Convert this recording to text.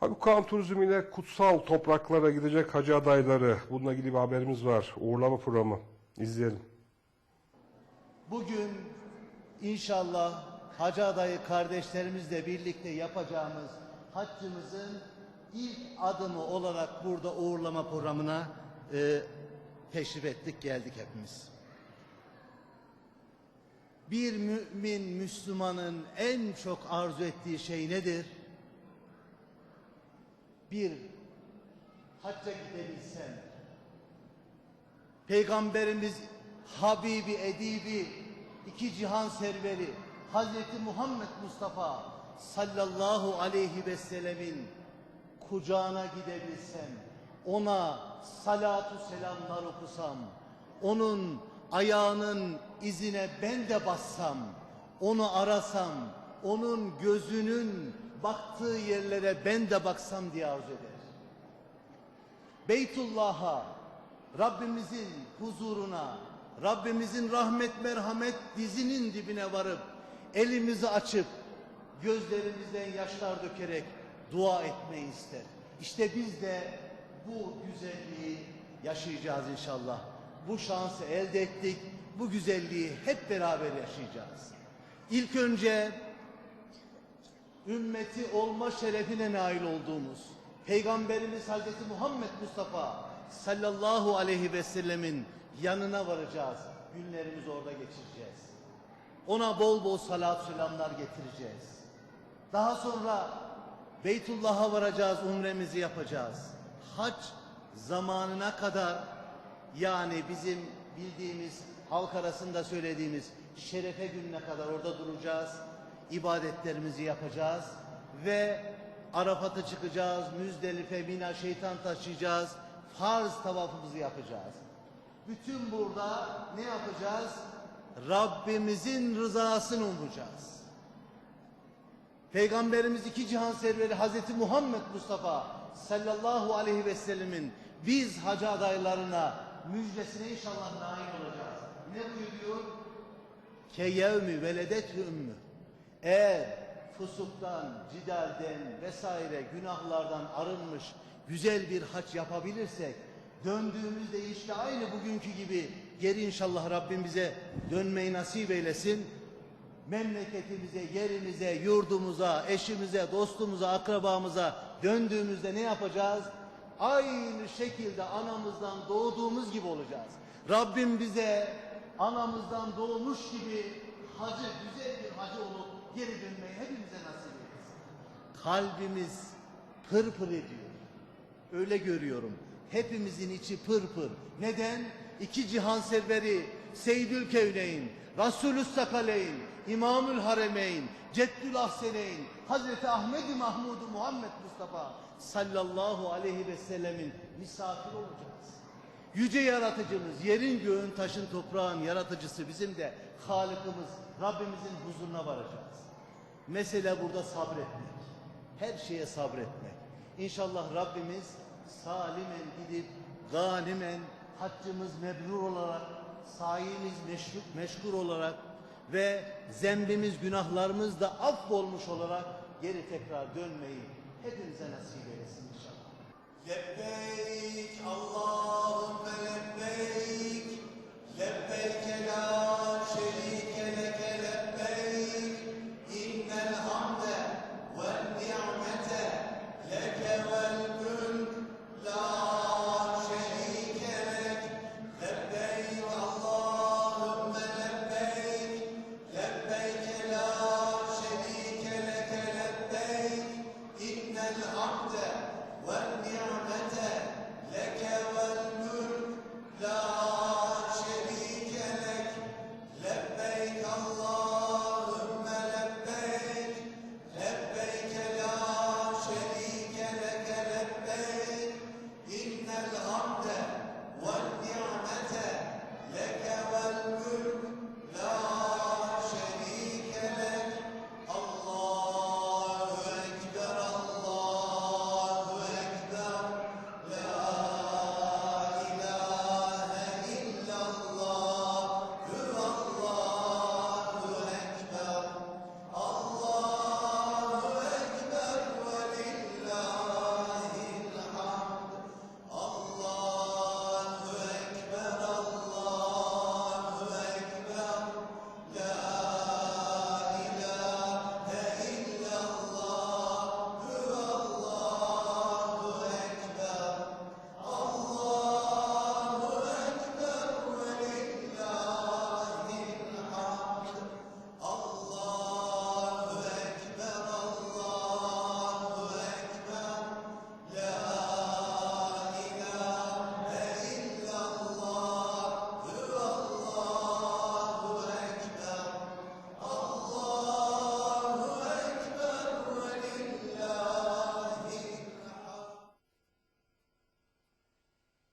Abi Kaan Turizm ile kutsal topraklara gidecek hacı adayları. Bununla ilgili bir haberimiz var. Uğurlama programı. İzleyelim. Bugün inşallah Hacı adayı kardeşlerimizle birlikte yapacağımız haccımızın ilk adımı olarak burada uğurlama programına e, teşrif ettik geldik hepimiz. Bir mümin Müslümanın en çok arzu ettiği şey nedir? Bir hacca gidebilsem, Peygamberimiz Habibi Edibi iki cihan serveri Hazreti Muhammed Mustafa sallallahu aleyhi ve sellemin kucağına gidebilsem ona salatu selamlar okusam onun ayağının izine ben de bassam onu arasam onun gözünün baktığı yerlere ben de baksam diye arzu eder. Beytullah'a, Rabbimizin huzuruna, Rabbimizin rahmet merhamet dizinin dibine varıp elimizi açıp gözlerimizden yaşlar dökerek dua etmeyi ister. İşte biz de bu güzelliği yaşayacağız inşallah. Bu şansı elde ettik. Bu güzelliği hep beraber yaşayacağız. İlk önce ümmeti olma şerefine nail olduğumuz Peygamberimiz Hazreti Muhammed Mustafa sallallahu aleyhi ve sellemin yanına varacağız. Günlerimizi orada geçireceğiz. Ona bol bol salat selamlar getireceğiz. Daha sonra Beytullah'a varacağız, umremizi yapacağız. Hac zamanına kadar yani bizim bildiğimiz halk arasında söylediğimiz şerefe gününe kadar orada duracağız. İbadetlerimizi yapacağız ve Arafat'a çıkacağız, Müzdelife, Mina, şeytan taşıyacağız, farz tavafımızı yapacağız. Bütün burada ne yapacağız? Rabbimizin rızasını umacağız. Peygamberimiz iki cihan serveri Hazreti Muhammed Mustafa sallallahu aleyhi ve sellemin biz hacı adaylarına müjdesine inşallah nail olacağız. Ne buyuruyor? Ke yevmi veledetü ümmü. Eğer fusuktan, cidalden vesaire günahlardan arınmış güzel bir haç yapabilirsek döndüğümüzde işte aynı bugünkü gibi geri inşallah Rabbim bize dönmeyi nasip eylesin memleketimize, yerimize, yurdumuza, eşimize, dostumuza, akrabamıza döndüğümüzde ne yapacağız? Aynı şekilde anamızdan doğduğumuz gibi olacağız. Rabbim bize anamızdan doğmuş gibi hacı, güzel bir hacı olup geri dönmeyi hepimize nasip etsin. Kalbimiz pırpır ediyor. Öyle görüyorum. Hepimizin içi pırpır. Neden? İki cihan serveri Seyyidül Kevneyn, Resulü Sakaleyn, İmamül Haremeyn, Ceddül Ahseneyn, Hazreti Ahmed-i Mahmud-u Muhammed Mustafa sallallahu aleyhi ve sellemin misafir olacağız. Yüce yaratıcımız, yerin göğün taşın toprağın yaratıcısı bizim de Halıkımız, Rabbimizin huzuruna varacağız. Mesele burada sabretmek. Her şeye sabretmek. İnşallah Rabbimiz salimen gidip ganimen haccımız mebrur olarak sayimiz meşgul, meşgul olarak ve zembimiz günahlarımız da affolmuş olarak geri tekrar dönmeyi hepimize nasip eylesin inşallah.